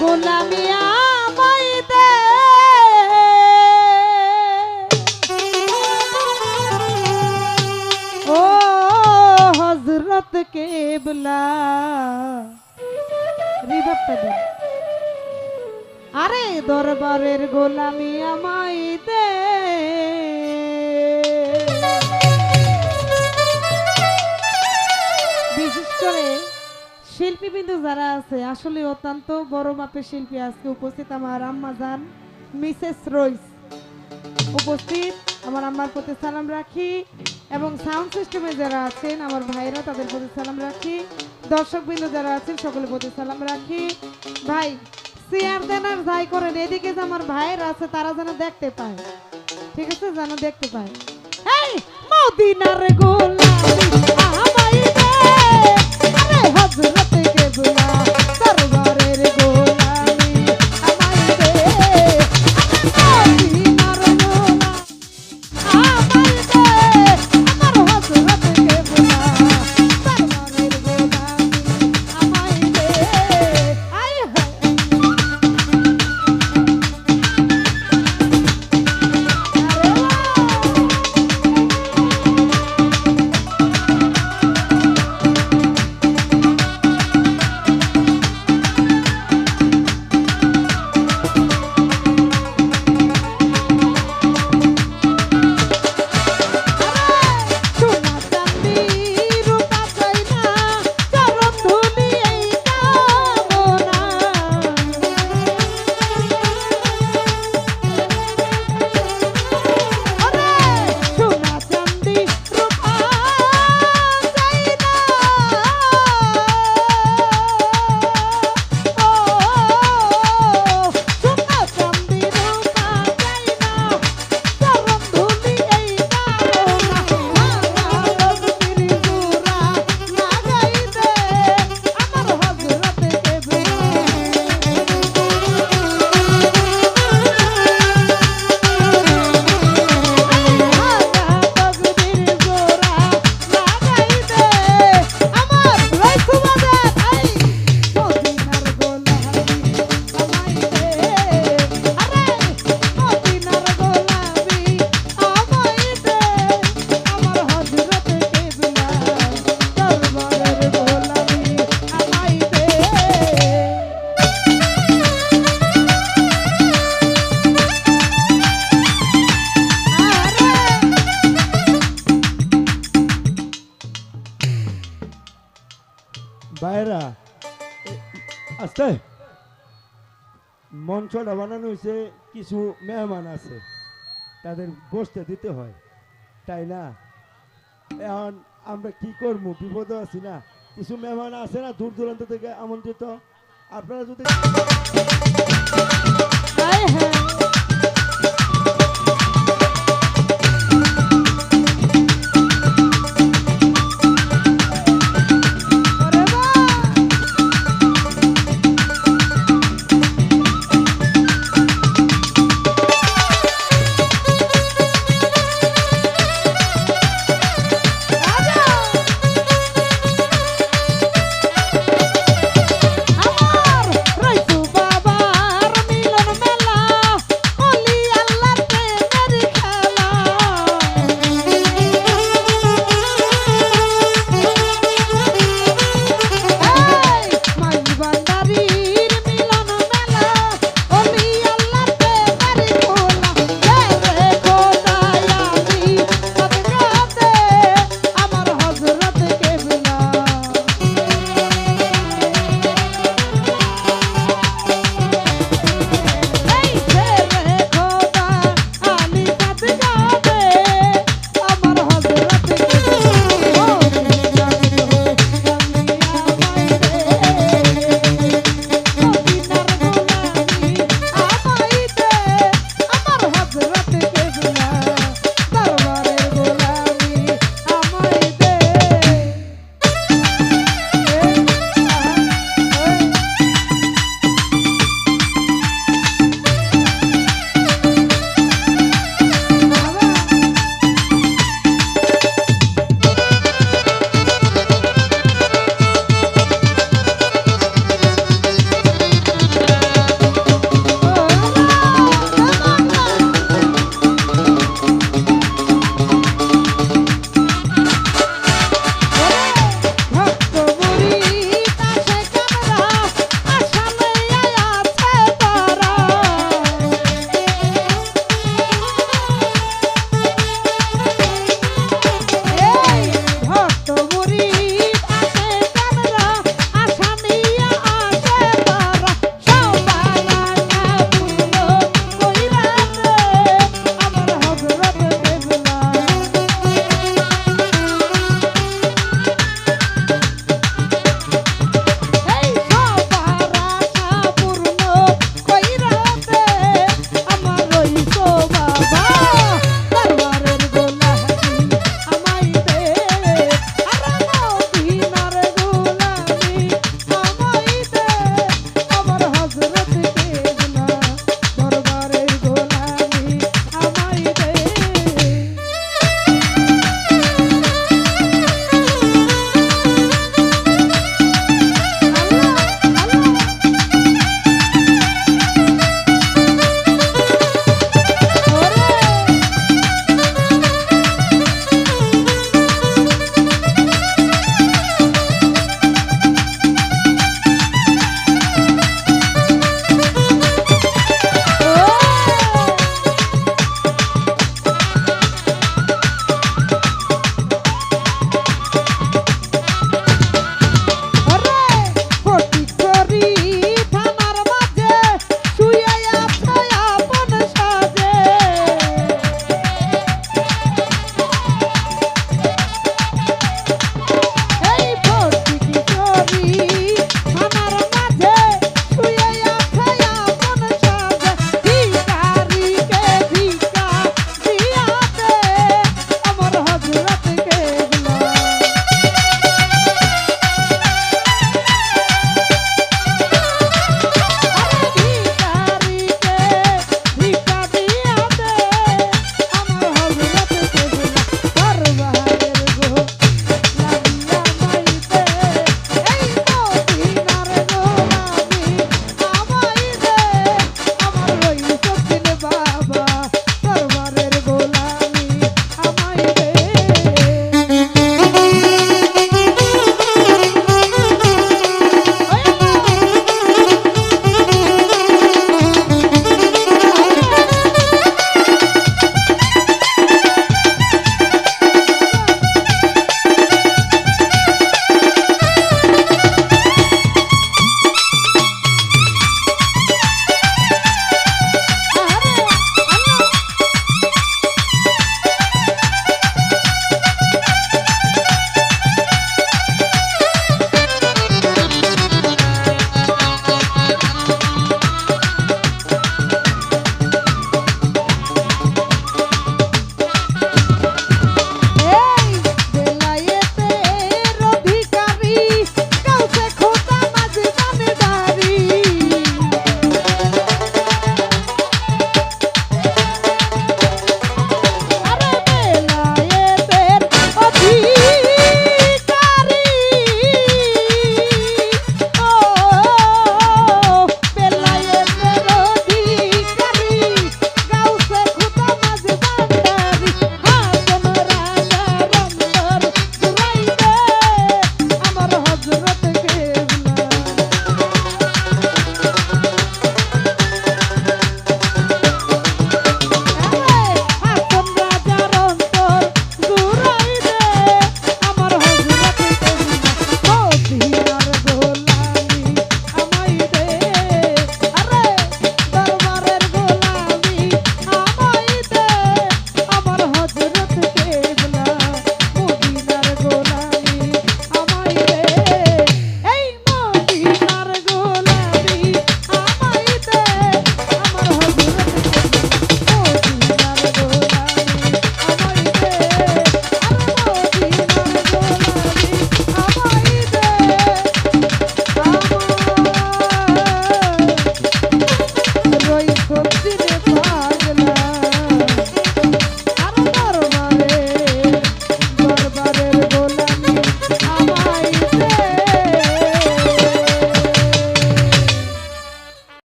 গোলামি আমায় দে। ও হজরত কেবলা। রিভাবটা আরে দরবারের গোলামি আমায় দে। বিশেষ করে শিল্পীবৃন্দ যারা আছে, আসলে অত্যন্ত বড় মাপের শিল্পী আজকে উপস্থিত আমার আম্মা জান মিসেস রইস। উপস্থিত, আমার আম্মার প্রতি সালাম রাখি এবং সাউন্ড সিস্টেমে যারা আছেন, আমার ভাইরা তাদের প্রতি সালাম রাখি। দর্শকবৃন্দ যারা আছেন, সকলের প্রতি সালাম রাখি। ভাই চেয়ার দেন আর যাই করেন, এদিকে যে আমার ভাইয়েরা আছে, তারা যেন দেখতে পায়। ঠিক আছে? যেন দেখতে পায়। এই, মদিনার গোলামি। মঞ্চটা বানানো হয়েছে কিছু মেহমান আছে তাদের বসতে দিতে হয় তাই না? এখন আমরা কি করব? বিপদে আছি না? কিছু মেহমান আছে না দূর দূরান্ত থেকে আমন্ত্রিত? আপনারা যদি আয় হ্যাঁ